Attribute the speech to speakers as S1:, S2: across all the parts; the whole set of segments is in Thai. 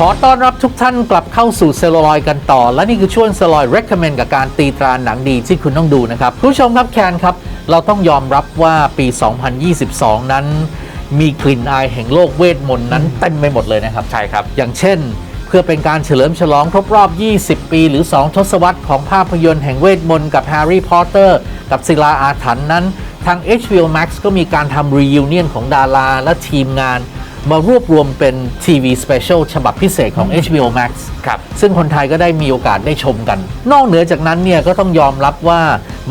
S1: ขอต้อนรับทุกท่านกลับเข้าสู่เซลลูลอยกันต่อ และนี่คือช่วงเซลลูลอย recommend กับการตีตราหนังดีที่คุณต้องดูนะครับคุณผู้ชมครับแคนครับ เราต้องยอมรับว่าปี 2022 นั้น มีกลิ่นอายแห่งโลกเวทมนต์นั้นเต็มไปหมดเลยนะครับ
S2: ใช่ครับ
S1: อย่างเช่น เพื่อเป็นการเฉลิมฉลองครบรอบ 20 ปี หรือ 2 ทศวรรษของภาพยนตร์แห่งเวทมนต์กับแฮร์รี่พอตเตอร์กับศิลาอาถรรพ์นั้น ทาง HBO Max ก็มีการทำ reunion ของดาราและทีมงาน มารวบรวมเป็นทีวีสเปเชียลฉบับพิเศษของ HBO Max
S2: ครับ
S1: ซึ่งคนไทยก็ได้มีโอกาสได้ชมกัน นอกเหนือจากนั้นเนี่ยก็ต้องยอมรับว่า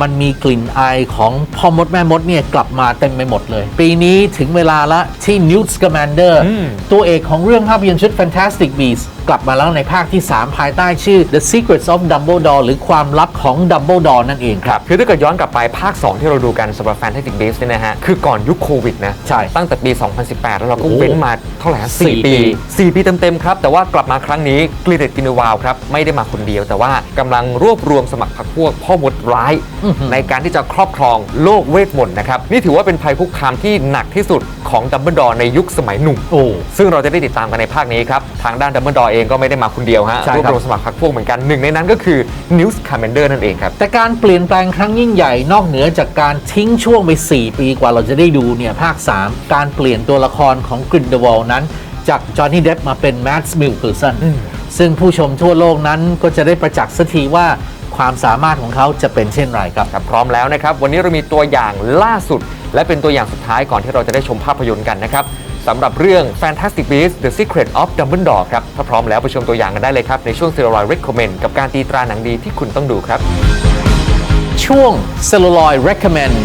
S1: มันมีกลิ่นอายของพ่อมดแม่มดเนี่ยกลับมาเต็มไปหมดเลย ปีนี้ถึงเวลาละที่ Newt Scamander
S2: อืม
S1: ตัวเอกของเรื่องภาพยนตร์ชุด Fantastic Beasts กลับมาแล้วในภาคที่ 3 ภายใต้ชื่อ The Secrets of Dumbledore หรือความลับของ Dumbledore นั่นเองครับ
S2: คือถ้าเกิดย้อนกลับไปภาค 2 ที่เราดูกันสำหรับ Fantastic Beasts เนี่ยนะฮะ คือก่อนยุคโควิดนะ
S1: ใช่
S2: ตั้งแต่ปี 2018 แล้วเราก็
S1: โอ้
S2: เว้นมาเท่าไหร่ฮะ
S1: สี่
S2: 4ปี
S1: ปี
S2: 4 ปีเต็ม ๆ ครับ แต่ว่ากลับมาครั้งนี้กลิเดตกินวาวครับ ไม่ได้มาคนเดียว แต่ว่ากำลังรวบรวมสมัครพรรคพวกพ่อมดร้ายในการที่จะครอบครองโลกเวทมนต์นะครับ นี่ถือว่าเป็นภัยคุกคามที่หนักที่สุดของดัมเบิลดอร์ในยุคสมัยหนุ่ม
S1: โอ้
S2: ซึ่งเราจะได้ติดตามกันในภาคนี้ครับ ทางด้านดัมเบิลดอร์เองก็ไม่ได้มาคนเดียวฮะ
S1: ใช่
S2: รวบ
S1: ครับ
S2: รวมสมัครพรรคพวกเหมือนกันหนึ่งในนั้นก็คือนิวส์คาร์เมนเดอร์นั่นเองครับ
S1: แต่การเปลี่ยนแปลงครั้งยิ่งใหญ่นอกเหนือจากการทิ้งช่วงไป 4 ปีกว่าเราจะได้ดูเนี่ยภาค 3 การเปลี่ยนตัวละครของกรินเดวอลนั้น จากจอห์นนี่เดฟมาเป็นแม t ส์มิลเพอร์สัน
S2: อืม
S1: ซึ่งผู้ชมทั่วโลกนั้นก็จะได้ประจักษ์สักทีว่า ความสามารถของเขาจะเป็นเช่นไรครับ
S2: ครับพร้อมแล้วนะครับ วันนี้เรามีตัวอย่างล่าสุด และเป็นตัวอย่างสุดท้ายก่อนที่เราจะได้ชมภาพยนตร์กันนะครับสำหรับเรื่อง Fantastic Beasts The Secret of Dumbledore ครับ ถ้าพร้อมแล้วไปชมตัวอย่างกันได้เลยครับ ในช่วง s e r i Recommend กับการตีตราหนังดีที่คุณต้องดูครับ
S1: ช่วง Celluloid Recommend